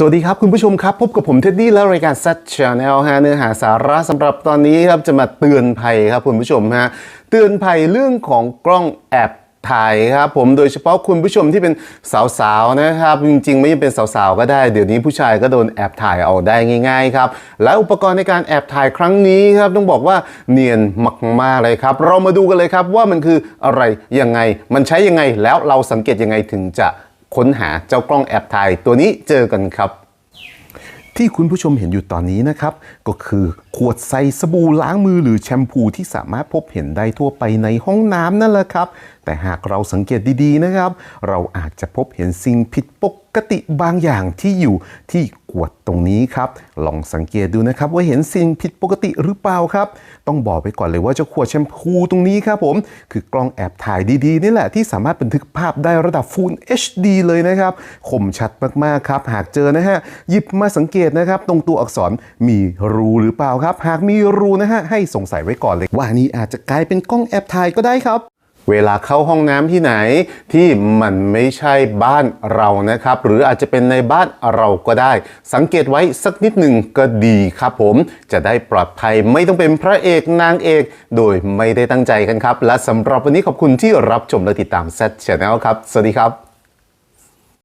สวัสดีครับ คุณผู้ชมครับ พบกับผมเท็ดดี้และรายการ Set Channel ฮะเนื้อหาสาระสำหรับตอนนี้ครับจะมาเตือนภัยครับคุณผู้ชมฮะเตือนภัยเรื่องของกล้องแอบถ่ายครับผมโดยเฉพาะคุณผู้ชมที่เป็นสาวๆนะครับ จริงๆ ไม่ใช่เป็นสาวๆก็ได้ เดี๋ยวนี้ผู้ชายก็โดนแอบถ่ายเอาได้ง่าย ๆ ครับ และอุปกรณ์ในการแอบถ่ายครั้งนี้ครับต้องบอกว่าเนียนมากๆเลยครับ เรามาดูกันเลยครับว่ามันคืออะไรยังไงมันใช้ยังไงแล้วเราสังเกตยังไงถึงจะ ค้นหาเจ้ากล้องแอบถ่ายตัวนี้เจอกันครับ ที่คุณผู้ชมเห็นอยู่ตอนนี้นะครับ ก็คือขวดใส่สบู่ล้างมือหรือแชมพูที่สามารถพบเห็นได้ทั่วไปในห้องน้ำนั่นแหละครับ แต่หากเราสังเกตดีๆนะครับ เราอาจจะพบเห็นสิ่งผิดปกกติบางอย่างที่อยู่ที่ขวดตรงนี้ครับ ลองสังเกตดูนะครับ ว่าเห็นสิ่งผิดปกติหรือเปล่าครับ ต้องบอกไปก่อนเลยว่าเจ้าขวดแชมพูตรงนี้ครับผม คือกล้องแอบถ่ายดีๆ นี่แหละที่สามารถบันทึกภาพได้ระดับ Full HD เลยนะครับ คมชัดมากๆครับ หากเจอนะฮะ หยิบมาสังเกตนะครับ ตรงตัวอักษรมีรูหรือเปล่าครับ หากมีรูนะฮะให้สงสัยไว้ก่อนเลยว่านี่อาจจะกลายเป็นกล้องแอบถ่ายก็ได้ครับ เวลาเข้าห้องน้ำที่ไหนที่มันไม่ใช่บ้านเรานะครับ หรืออาจจะเป็นในบ้านเราก็ได้ สังเกตไว้สักนิดหนึ่งก็ดีครับผมจะได้ปลอดภัยไม่ต้องเป็นพระเอกนางเอก โดยไม่ได้ตั้งใจกันครับ และสำหรับวันนี้ขอบคุณที่รับชมและติดตาม Z Channel ครับ สวัสดีครับ